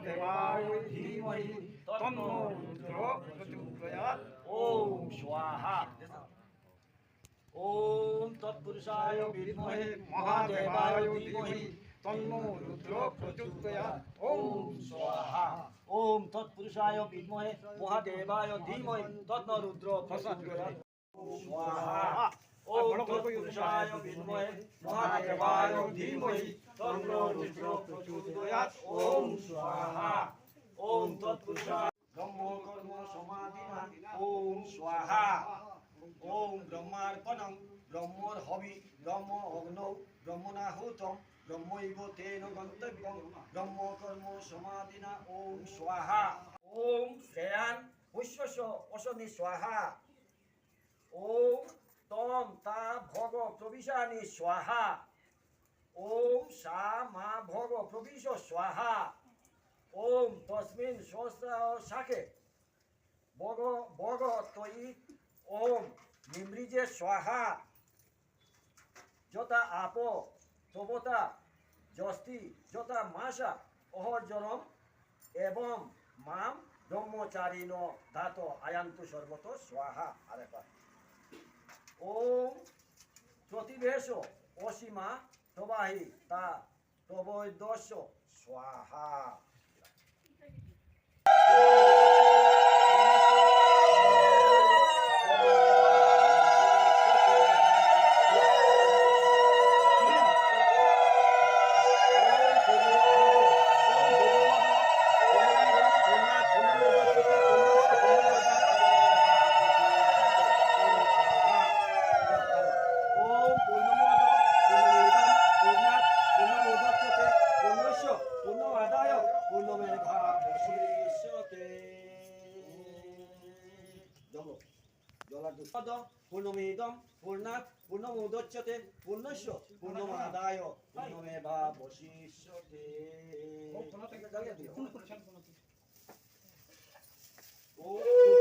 মহাদেবায় ধীমহি তন্নো রুদ্র প্রচোদয়াৎ ওম স্বাহা ওম তৎপুরুষায় বিদ্মহে মহাদেবায় ধীমহি তন্নো রুদ্র প্রচোদয়াৎ ওম স্বাহা ওম তৎপুরুষায় বিদ্মহে মহাদেবায় ধীমহি তন্ন রুদ্র প্রচোদয়াৎ স্বাহা ওম তৎপুরুষায় বিদ্মহে মহাদেবায় ধীমহি তন্ন রুদ্র প্রচোদয়াৎ ওম স্বাহা ওম তৎপুরুষায় ব্রহ্ম কর্ম সমাধিনা ওম স্বাহা। ওম ব্রহ্মার্পণং ব্রহ্মর হবি ব্রহ্ম অগ্নৌ ব্রহ্মণাহুতম ব্রহ্মৈব তেন গন্তব্যং ব্রহ্ম কর্ম সমাধিনা ওম স্বাহা। ওম শ্রেয়ান পুষ্যস অশনি স্বাহা। ওম তম তা ভগ প্রবিশানি স্বাহা। ওম সা মা ভগ প্রবিশ স্বাহা। ওম তস্মিন শাখে। বগ বগ তয়ি ওম নিমৃজে স্বাহা। যথা আপ তবতা যস্তি যথা মাসা অহজরম এবং মাম ব্রহ্মচারিণ ধাত আয়ান্তু সর্বত স্বাহা। আরেকবার। ওম প্রতিবেশ অসীমা তবাহি তা প্রবৈদস্য স্বাহা। জল জলাদ পূর্ণমিদম পূর্ণাৎ পূর্ণমুদচ্যতে পূর্ণস্য পূর্ণমাদায় পূর্ণমে বা বশিষ্যতে ও